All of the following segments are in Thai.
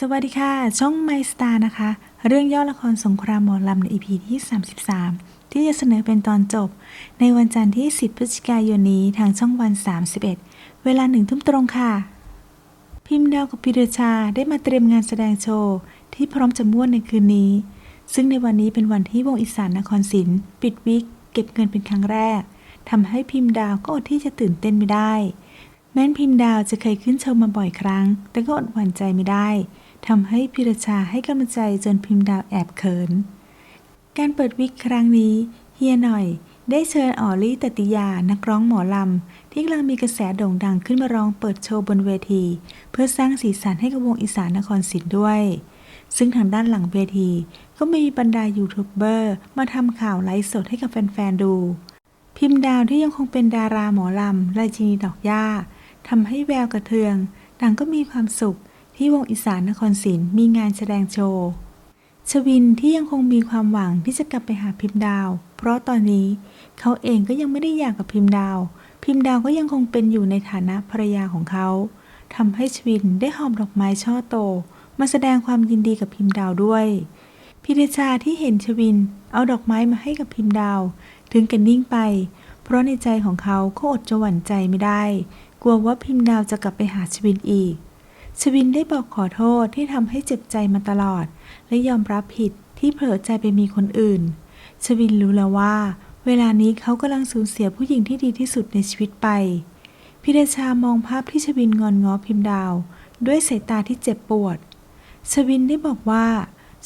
สวัสดีค่ะ ช่องไมสตาร์นะคะ เรื่องย่อละครสงครามหมอลำใน EP ที่ 33 ที่จะเสนอเป็นตอนจบ ในวันจันทร์ที่ 10 พฤศจิกายนนี้ทางช่องวัน 31 เวลาหนึ่งทุ่มตรงค่ะ พิมพ์ดาวกับพิรชาได้มาเตรียมงานแสดงโชว์ ที่พร้อมจะม่วนในคืนนี้ ซึ่งในวันนี้เป็นวันที่วงอีสานนครศิลป์ปิดวิก เก็บเงินเป็นครั้งแรกทำให้พิมพ์ดาวก็อดที่จะตื่นเต้นไม่ได้แม้นพิมพ์ดาวจะเคยขึ้นโชว์มาบ่อยครั้ง แต่ก็อดหวั่นใจไม่ได้ ทำให้พิรชาให้กำลังใจจนพิมพ์ดาวแอบเขิน การเปิดวิกครั้งนี้ เฮียหน่อยได้เชิญออลลี่ตติยานักร้องหมอลำ ที่กำลังมีกระแสโด่งดังขึ้นมาร้องเปิดโชว์บนเวที เพื่อสร้างสีสันให้กับวงอีสานนครศรีด้วย ซึ่งทางด้านหลังเวที ก็มีบรรดายูทูบเบอร์มาทำข่าวไลฟ์สดให้กับแฟนๆดู พิมพ์ดาวที่ยังคงเป็นดาราหมอลำราชินีดอกหญ้าทำให้แววกระเทืองต่างก็มีความสุข ที่วงอีสานนครศรีมีงานแสดงโชว์ ชวินที่ยังคงมีความหวังที่จะกลับไปหาพิมพ์ดาว เพราะตอนนี้เขาเองก็ยังไม่ได้อยากกับพิมพ์ดาว พิมพ์ดาวก็ยังคงเป็นอยู่ในฐานะภรรยาของเขาทำให้ชวินได้หอบดอกไม้ช่อโต มาแสดงความยินดีกับพิมพ์ดาวด้วยพิรชาที่เห็นชวิน เอาดอกไม้มาให้กับพิมพ์ดาว ถึงกันนิ่งไป เพราะในใจของเขาก็อดจะหวั่นใจไม่ได้ กลัวว่าพิมพ์ดาวจะกลับไปหาชวินอีก ชวินได้บอกขอโทษที่ทำให้เจ็บใจมาตลอด และยอมรับผิดที่เผลอใจไปมีคนอื่น ชวินรู้แล้วว่า เวลานี้เขากำลังสูญเสียผู้หญิงที่ดีที่สุดในชีวิตไป พิเดชามองภาพที่ชวินงอนง้อพิมพ์ดาว ด้วยสายตาที่เจ็บปวด ชวินได้บอกว่า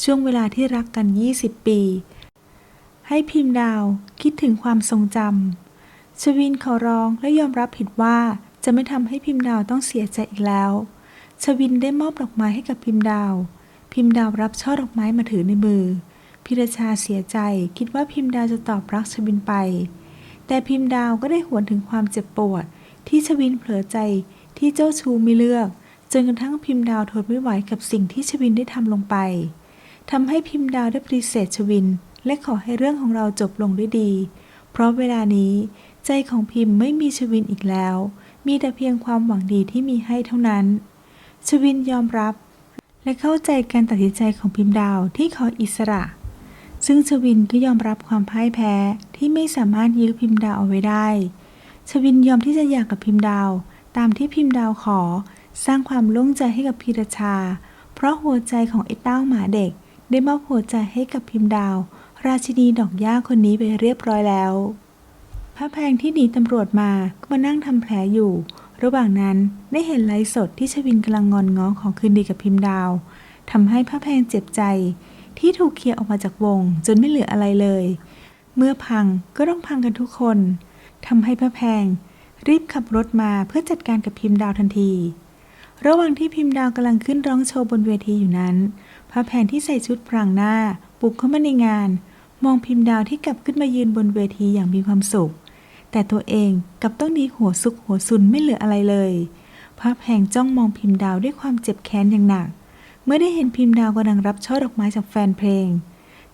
ช่วงเวลาที่รักกัน 20 ปี ให้พิมพ์ดาวคิดถึงความทรงจำชวินขอร้องและยอมรับผิดว่าจะไม่ทำให้พิมพ์ดาวต้องเสียใจอีกแล้ว ชวินได้มอบดอกไม้ให้กับพิมพ์ดาว พิมพ์ดาวรับช่อดอกไม้มาถือในมือ พิรชาเสียใจคิดว่าพิมพ์ดาวจะตอบรักชวินไป แต่พิมพ์ดาวก็ได้หวนถึงความเจ็บปวด ที่ชวินเผลอใจที่เจ้าชูไม่เลือก จนกระทั่งพิมพ์ดาวทนไม่ไหวกับสิ่งที่ชวินได้ทำลงไปทำให้พิมพ์ดาวได้ปฏิเสธชวิน และขอให้เรื่องของเราจบลงด้วยดี เพราะเวลานี้ ใจของพิมพ์ไม่มีชวินอีกแล้ว มีแต่เพียงความหวังดีที่มีให้เท่านั้น ชวินยอมรับ และเข้าใจการตัดสินใจของพิมพ์ดาวที่ขออิสระ ซึ่งชวินก็ยอมรับความพ่ายแพ้ที่ไม่สามารถยื้อพิมพ์ดาวเอาไว้ได้ ชวินยอมที่จะหย่ากกับพิมพ์ดาว ตามที่พิมพ์ดาวขอ สร้างความโล่งใจให้กับพีรชา เพราะหัวใจของไอ้เต้าหมาเด็ก ได้มอบหัวใจให้กับพิมพ์ดาว ราชินีดอกหญ้าคนนี้ไปเรียบร้อยแล้วพระแพงที่หนีตำรวจมาก็มานั่งทำแผลอยู่ ระหว่างนั้นได้เห็นไลฟ์สดที่ชวินกำลังงอนง้อของคืนดีกับพิมพ์ดาวทำให้พระแพงเจ็บใจ ที่ถูกเคลียร์ออกมาจากวง จนไม่เหลืออะไรเลย เมื่อพังก็ต้องพังกันทุกคนทำให้พระแพง รีบขับรถมาเพื่อจัดการกับพิมพ์ดาวทันที ระหว่างที่พิมพ์ดาวกำลังขึ้นร้องโชว์บนเวทีอยู่นั้น พระแพงที่ใส่ชุดพรางหน้าปลุกเข้ามาในงาน มองพิมพ์ดาวที่กลับขึ้นมายืนบนเวทีอย่างมีความสุข แต่ตัวเองกลับต้องหนีหัวซุกหัวซุนไม่เหลืออะไรเลยพระแพงจ้องมองพิมพ์ดาวด้วยความเจ็บแค้นอย่างหนัก เมื่อได้เห็นพิมพ์ดาวกำลังรับช่อดอกไม้จากแฟนเพลง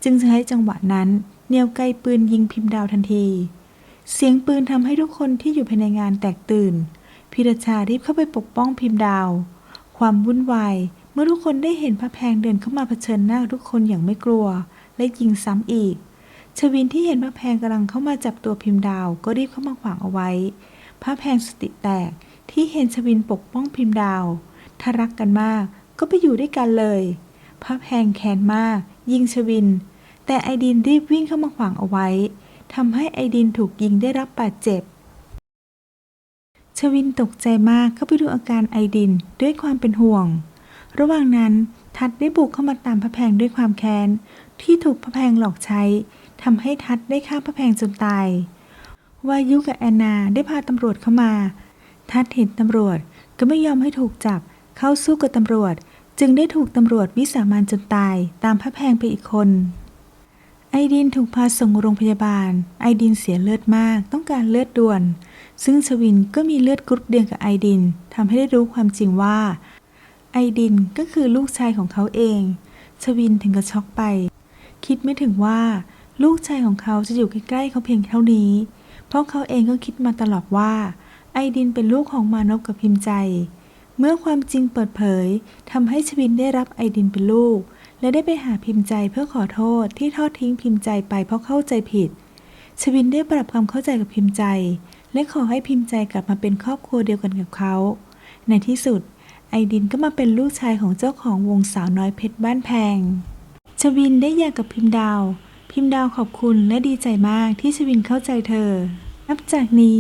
จึงใช้จังหวะนั้นเนียวไกลปืนยิงพิมพ์ดาวทันที เสียงปืนทำให้ทุกคนที่อยู่ภายในงานแตกตื่นพิรชารีบเข้าไปปกป้องพิมพ์ดาว ความวุ่นวายเมื่อทุกคนได้เห็นพระแพงเดินเข้ามาเผชิญหน้าทุกคนอย่างไม่กลัว และยิงซ้ำอีก ชวินที่เห็นพระแพงกำลังเข้ามาจับตัวพิมพ์ดาวก็รีบเข้ามาขวางเอาไว้ พระแพงสติแตกที่เห็นชวินปกป้องพิมพ์ดาว ถ้ารักกันมากก็ไปอยู่ด้วยกันเลย พระแพงแค้นมาก ยิงชวิน แต่ไอดินรีบวิ่งเข้ามาขวางเอาไว้ทำให้ไอดินถูกยิงได้รับบาดเจ็บ ชวินตกใจมากเข้าไปดูอาการไอดินด้วยความเป็นห่วง ระหว่างนั้นทัดได้บุกเข้ามาตามพระแพงด้วยความแค้นที่ถูกพระแพงหลอกใช้ ทำให้ทัดได้ฆ่าพระแพงจนตาย วายุกับแอนนาได้พาตำรวจเข้ามา ทัดเห็นตำรวจก็ไม่ยอมให้ถูกจับ เข้าสู้กับตำรวจ จึงได้ถูกตำรวจวิสามันจนตาย ตามพระแพงไปอีกคน ไอดินถูกพาส่งโรงพยาบาล ไอดินเสียเลือดมาก ต้องการเลือดด่วน ซึ่งชวินก็มีเลือดกรุ๊ปเดียวกับไอดินทำให้ได้รู้ความจริงว่า ไอดินก็คือลูกชายของเขาเอง ชวินถึงกับช็อกไป คิดไม่ถึงว่า ลูกชายของเขาจะอยู่ใกล้ๆเขาเพียงเท่านี้ เพราะเขาเองก็คิดมาตลอดว่า ไอดินเป็นลูกของมานพกับพิมพ์ใจ เมื่อความจริงเปิดเผยทำให้ชวินได้รับไอดินเป็นลูก และได้ไปหาพิมพ์ใจเพื่อขอโทษที่ทอดทิ้งพิมพ์ใจไปเพราะเข้าใจผิด ชวินได้ปรับความเข้าใจกับพิมพ์ใจ และขอให้พิมพ์ใจกลับมาเป็นครอบครัวเดียวกันกับเขา ในที่สุด ไอดินก็มาเป็นลูกชายของเจ้าของวงสาวน้อยเพชรบ้านแพง ชวินได้หย่ากับพิมพ์ดาว พิมพ์ดาวขอบคุณและดีใจมากที่ชวินเข้าใจเธอ นับจากนี้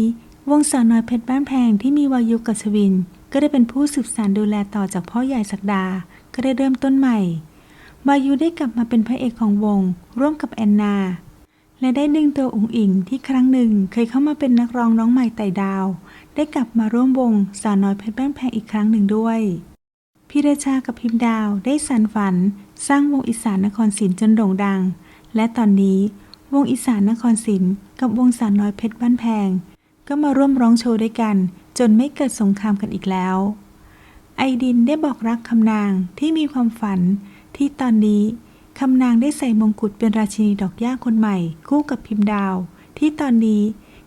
วงสาวน้อยเพชรบ้านแพงที่มีวายุกับชวิน ก็ได้เป็นผู้สืบสานดูแลต่อจากพ่อใหญ่ศักดา ก็ได้เริ่มต้นใหม่วายุได้กลับมาเป็นพระเอกของวง ร่วมกับแอนนา และได้ดึงตัวอุ๋งอิงที่ครั้งหนึ่งเคยเข้ามาเป็นนักร้องน้องใหม่ไต่ดาว ได้กลับมาร่วมวงสาวน้อยเพชรบ้านแพงอีกครั้งหนึ่งด้วยพิรชากับพิมพ์ดาวได้สานฝัน สร้างวงอีสานนครศิลป์จนโด่งดัง และตอนนี้วงอีสานนครศิลป์กับวงสาวน้อยเพชรบ้านแพง ก็มาร่วมร้องโชว์ด้วยกัน จนไม่เกิดสงครามกันอีกแล้ว ไอดินได้บอกรักคำนางที่มีความฝัน ที่ตอนนี้คำนางได้ใส่มงกุฎเป็นราชินีดอกหญ้าคนใหม่ คู่กับพิมพ์ดาว ที่ตอนนี้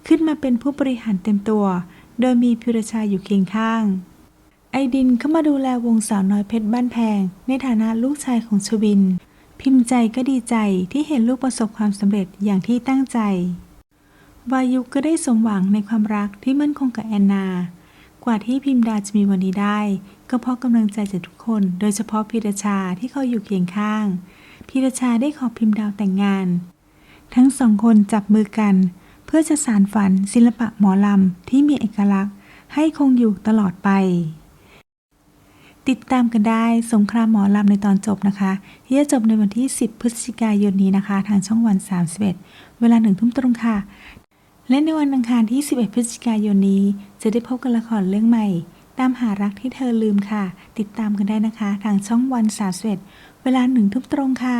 ขึ้นมาเป็นผู้บริหารเต็มตัว โดยมีพิรชาอยู่เคียงข้าง ไอดินเข้ามาดูแลวงสาวน้อยเพชรบ้านแพง ในฐานะลูกชายของชวิน พิมพ์ใจก็ดีใจที่เห็นลูกประสบความสำเร็จอย่างที่ตั้งใจ วายุก็ได้สมหวังในความรักที่มั่นคงกับแอนนา กว่าที่พิมดาจะมีวันนี้ได้ ก็เพราะกำลังใจจากทุกคน โดยเฉพาะพีรชาที่เขาอยู่เคียงข้าง พีรชาได้ขอพิมดาวแต่งงาน ทั้งสองคนจับมือกัน เพื่อจะสานฝันศิลปะหมอลำที่มีเอกลักษณ์ ให้คงอยู่ตลอดไป ติดตามกันได้สงครามหมอลำในตอนจบนะคะที่จะจบในวันที่ 10 พฤศจิกายนนี้นะคะ ทางช่องวัน 31 เวลาหนึ่งทุ่มตรงค่ะ และในวันอังคารที่ 11 พฤศจิกายนนี้ จะได้พบกับละครเรื่องใหม่ ตามหารักที่เธอลืมค่ะ ติดตามกันได้นะคะ ทางช่องวัน31เวลาหนึ่งทุ่มตรงค่ะ